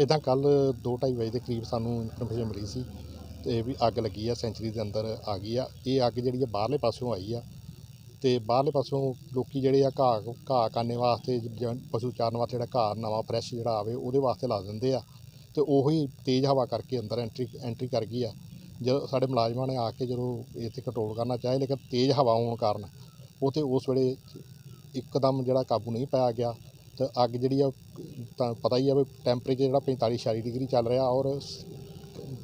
ਇਦਾਂ ਕੱਲ 2:30 ਵਜੇ ਦੇ ਕਰੀਬ ਸਾਨੂੰ ਇਨਫੋਰਮੇਸ਼ਨ ਮਿਲੀ ਸੀ ਤੇ ਵੀ ਅੱਗ ਲੱਗੀ ਆ, ਸੈਂਚਰੀ ਦੇ ਅੰਦਰ ਆ ਗਈ ਆ। ਇਹ ਅੱਗ ਜਿਹੜੀ ਆ ਬਾਹਰਲੇ ਪਾਸਿਓਂ ਆਈ ਆ ਤੇ ਬਾਹਰਲੇ ਪਾਸਿਓਂ ਲੋਕੀ ਜਿਹੜੇ ਆ ਘਾਹ ਘਾਹ ਕਾਨੇ ਵਾਸਤੇ ਜ- ਪਸ਼ੂ ਚਾਰਨ ਵਾਸਤੇ ਜਿਹੜਾ ਘਾਹ ਨਵਾਂ ਫਰੈਸ਼ ਜਿਹੜਾ ਆਵੇ, ਉਹਦੇ ਵਾਸਤੇ ਲਾ ਦਿੰਦੇ ਆ। ਤੇ ਉਹੀ ਤੇਜ਼ ਹਵਾ ਕਰਕੇ ਅੰਦਰ ਐਂਟਰੀ ਐਂਟਰੀ ਕਰ ਗਈ ਆ। ਜਦੋਂ ਸਾਡੇ ਮੁਲਾਜ਼ਮਾਂ ਨੇ ਆ ਕੇ ਜਦੋਂ ਇੱਥੇ ਕੰਟਰੋਲ ਕਰਨਾ ਚਾਹੇ ਲੇਕਿਨ ਤੇਜ਼ ਹਵਾ ਹੋਣ ਕਾਰਨ ਉਹ ਤੇ ਉਸ ਵੇਲੇ ਇੱਕਦਮ ਜਿਹੜਾ ਕਾਬੂ ਨਹੀਂ ਪਾਇਆ ਗਿਆ। ਤਾਂ ਅੱਗ ਜਿਹੜੀ ਆ ਤਾਂ ਪਤਾ ਹੀ ਆ ਵੀ ਟੈਂਪਰੇਚਰ ਜਿਹੜਾ 45 46 ਡਿਗਰੀ ਚੱਲ ਰਿਹਾ ਔਰ ਸ-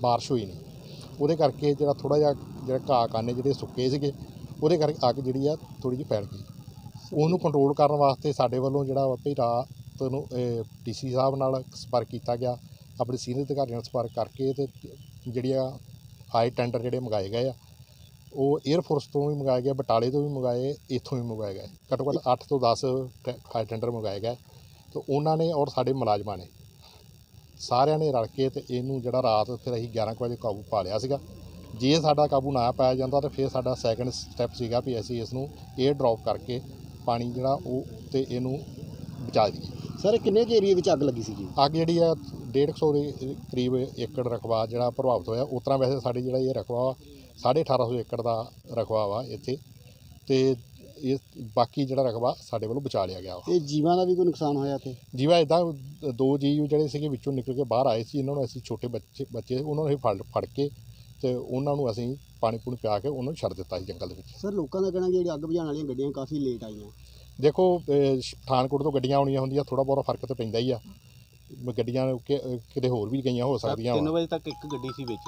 ਬਾਰਿਸ਼ ਹੋਈ ਨਹੀਂ। ਉਹਦੇ ਕਰਕੇ ਜਿਹੜਾ ਥੋੜਾ ਜਿਹਾ ਜਿਹੜਾ ਘਾਹ ਕਾਨੇ ਜਿਹੜੇ ਸੁੱਕੇ ਸੀਗੇ, ਉਹਦੇ ਕਰਕੇ ਅੱਗ ਜਿਹੜੀ ਆ ਥੋੜੀ ਜਿਹੀ ਫੈਲ ਗਈ। ਉਹਨੂੰ ਕੰਟਰੋਲ ਕਰਨ ਵਾਸਤੇ ਸਾਡੇ ਵੱਲੋਂ ਜਿਹੜਾ ਵਾ ਵੀ ਰਾਤ ਨੂੰ ਡੀਸੀ ਸਾਹਿਬ ਨਾਲ ਸੰਪਰਕ ਕੀਤਾ ਗਿਆ। ਆਪਣੇ ਸੀਨੀਅਰ ਅਧਿਕਾਰੀਆਂ ਨਾਲ ਸੰਪਰਕ ਕਰਕੇ ਤੇ ਜਿਹੜੀਆਂ ਹਾਈ ਟੈਂਡਰ ਜਿਹੜੇ ਮੰਗਾਏ ਗਏ ਆ ਉਹ 에ਅਰ ਫੋਰਸ ਤੋਂ ਵੀ ਮੰਗਾਏ ਗਏ ਬਟਾਲੇ ਤੋਂ ਵੀ ਮੰਗਾਏ ਇੱਥੋਂ ਵੀ ਮੰਗਾਏ ਗਏ ਘੱਟੋ ਘੱਟ 8 ਤੋਂ 10 ਟੈ- ਹਾਈ ਟੈਂਡਰ ਮੰਗਾਏ ਗਏ। ਤੇ ਉਹਨਾਂ ਨੇ ਔਰ ਸਾਡੇ ਮੁਲਾਜ਼ਮਾਂ ਨੇ ਸਾਰਿਆਂ ਨੇ ਰਲ ਕੇ ਤੇ ਇਹਨੂੰ ਜਿਹੜਾ ਰਾਤ ਫਿਰ ਅਸੀਂ 11 ਕੁ ਵਜੇ ਕਾਬੂ ਪਾ ਲਿਆ ਸੀਗਾ। ਜੇ ਸਾਡਾ ਕਾਬੂ ਨਾ ਪਾਇਆ ਜਾਂਦਾ ਤਾਂ ਫਿਰ ਸਾਡਾ ਸੈਕੰਡ ਸਟੈਪ ਸੀਗਾ ਵੀ ਅਸੀਂ ਇਸ ਨੂੰ 에ਅਰ ਡ੍ਰੌਪ ਕਰਕੇ ਪਾਣੀ ਜਿਹੜਾ ਉਹ ਤੇ ਇਹਨੂੰ ਬਚਾ ਦਈਏ। ਸਰ ਕਿੰਨੇ ਕੁ ਏਰੀਏ ਵਿੱਚ ਅੱਗ ਲੱਗੀ ਸੀ ਜੀ ਅੱਗ ਜਿਹੜੀ ਆ 150 ਦੇ ਕਰੀਬ ਏਕੜ ਰਕਬਾ ਜਿਹੜਾ ਪ੍ਰਭਾਵਿਤ ਹੋਇਆ। ਉਸ ਤਰ੍ਹਾਂ ਵੈਸੇ ਸਾਡੇ ਜਿਹੜਾ ਇਹ ਰਕਬਾ ਵਾ 1850 ਏਕੜ ਦਾ ਰਕਬਾ ਵਾ ਇੱਥੇ ਤੇ ਇਹ ਬਾਕੀ ਜਿਹੜਾ ਰਕਬਾ ਸਾਡੇ ਵੱਲੋਂ ਬਚਾ ਲਿਆ ਗਿਆ ਵਾ। ਤੇ ਜੀਵਾਂ ਦਾ ਵੀ ਕੋਈ ਨੁਕਸਾਨ ਹੋਇਆ ਤੇ ਜੀਵਾ ਇਦਾਂ ਦੋ ਜੀਵ ਜਿਹੜੇ ਸੀਗੇ ਵਿੱਚੋਂ ਨਿਕਲ ਕੇ ਬਾਹਰ ਆਏ ਸੀ ਇਹਨਾਂ ਨੂੰ ਅਸੀਂ ਛੋਟੇ ਬੱਚੇ ਬੱਚੇ ਉਹਨਾਂ ਨੂੰ ਅਸੀਂ ਫੜ ਫੜ ਕੇ ਤੇ ਉਹਨਾਂ ਨੂੰ ਅਸੀਂ ਪਾਣੀ ਪੂਣੀ ਪਿਆ ਕੇ ਉਹਨਾਂ ਨੂੰ ਛੱਡ ਦਿੱਤਾ ਸੀ ਜੰਗਲ ਦੇ ਵਿੱਚ। ਸਰ ਲੋਕਾਂ ਦਾ ਕਹਿਣਾ ਕਿ ਜਿਹੜੀ ਅੱਗ ਬੁਝਾਉਣ ਵਾਲੀਆਂ ਗੱਡੀਆਂ ਕਾਫੀ ਲੇਟ ਆਈਆਂ। ਦੇਖੋ ਪਠਾਨਕੋਟ ਤੋਂ ਗੱਡੀਆਂ ਆਉਣੀਆਂ ਹੁੰਦੀਆਂ ਥੋੜਾ ਬਹੁਤਾ ਫ਼ਰਕ ਤਾਂ ਪੈਂਦਾ ਹੀ ਆ। ਗੱਡੀਆਂ ਕਿਤੇ ਹੋਰ ਵੀ ਗਈਆਂ ਹੋ ਸਕਦੀਆਂ 3 ਵਾ। ਵਜੇ ਤੱਕ ਇੱਕ ਗੱਡੀ ਸੀ ਵਿੱਚ।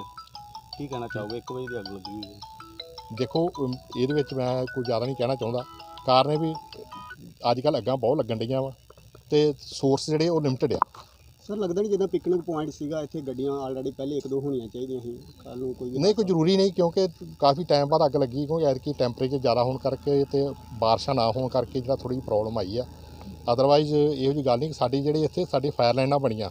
ਕੀ ਕਹਿਣਾ ਚਾਹੋਗੇ? 1 ਵਜੇ ਦੀ ਅੱਗ ਲੱਗੀ ਹੋਈ ਹੈ। ਦੇਖੋ ਅਮ, ਇਹਦੇ ਵਿੱਚ ਮੈਂ ਕੋਈ ਜ਼ਿਆਦਾ ਨਹੀਂ ਕਹਿਣਾ ਚਾਹੁੰਦਾ। ਕਾਰਨ ਇਹ ਵੀ ਅੱਜ ਕੱਲ ਅੱਗਾਂ ਬਹੁਤ ਲੱਗਣ ਡਈਆਂ ਵਾ ਤੇ ਸੋਰਸ ਜਿਹੜੇ ਉਹ ਲਿਮਟਿਡ ਆ। ਸਰ ਲੱਗਦਾ ਨਹੀਂ ਜਿੱਦਾਂ ਪਿਕਨਿਕ ਪੁਆਇੰਟ ਸੀਗਾ ਇੱਥੇ ਗੱਡੀਆਂ ਆਲਰੇਡੀ ਪਹਿਲੇ ਇੱਕ ਦੋ ਹੋਣੀਆਂ ਚਾਹੀਦੀਆਂ ਸੀ। ਕੱਲ ਨੂੰ ਕੋਈ ਨਹੀਂ ਕੋਈ ਜ਼ਰੂਰੀ ਨਹੀਂ ਕਿਉਂਕਿ ਕਾਫੀ ਟਾਈਮ ਬਾਅਦ ਅੱਗ ਲੱਗੀ ਕਿਉਂਕਿ ਐਤਕੀ ਟੈਂਪਰੇਚਰ ਜ਼ਿਆਦਾ ਹੋਣ ਕਰਕੇ ਤੇ ਬਾਰਿਸ਼ਾਂ ਨਾ ਹੋਣ ਕਰਕੇ ਜਿਹੜਾ ਥੋੜੀ ਪ੍ਰੋਬਲਮ ਆਈ ਆ। ਅਦਰਵਾਈਜ਼ ਇਹੋ ਜਿਹੀ ਗੱਲ ਨਹੀਂ ਕਿ ਸਾਡੀ ਜਿਹੜੀ ਇੱਥੇ ਸਾਡੀ ਫਾਇਰ ਲਾਈਨਾਂ ਬਣੀਆਂ।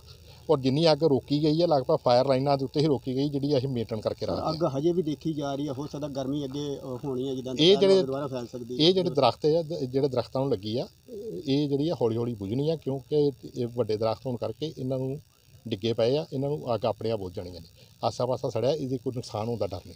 ਔਰ ਜਿੰਨੀ ਅੱਗ ਰੋਕੀ ਗਈ ਹੈ ਲਗਭਗ ਫਾਇਰ ਲਾਈਨਾਂ ਦੇ ਉੱਤੇ ਹੀ ਰੋਕੀ ਗਈ ਜਿਹੜੀ ਅਸੀਂ ਮੇਨਟੇਨ ਕਰਕੇ ਰੱਖਦੇ ਹਾਂ। ਅੱਗ ਹਜੇ ਵੀ ਦੇਖੀ ਜਾ ਰਹੀ ਹੈ ਹੋ ਸਕਦਾ ਗਰਮੀ ਅੱਗੇ ਹੋਣੀ ਹੈ ਜਿੱਦਾਂ ਇਹ ਜਿਹੜੇ- ਦੁਬਾਰਾ ਫੈਲ ਸਕਦੀ ਹੈ। ਇਹ ਜਿਹੜੇ ਦਰਖਤ ਦ- ਜਿਹੜੇ ਦਰਖਤਾਂ ਨੂੰ ਲੱਗੀ ਆ ਇਹ ਜਿਹੜੀ ਆ ਹੌਲੀ ਹੌਲੀ ਬੁਝਣੀ ਆ ਕਿਉਂਕਿ ਇਹ ਵੱਡੇ ਦਰਖਤ ਹੋਣ ਕਰਕੇ ਇਹਨਾਂ ਨੂੰ ਡਿੱਗੇ ਪਏ ਆ ਇਹਨਾਂ ਨੂੰ ਅੱਗ ਆਪਣੇ ਆਪ ਬੁਝ ਜਾਣੀਆਂ ਨੇ ਆਸਾ ਪਾਸਾ ਸੜਿਆ ਇਹਦੀ ਕੋਈ ਨੁਕਸਾਨ ਹੋਣ ਦਾ ਡਰ ਨਹੀਂ।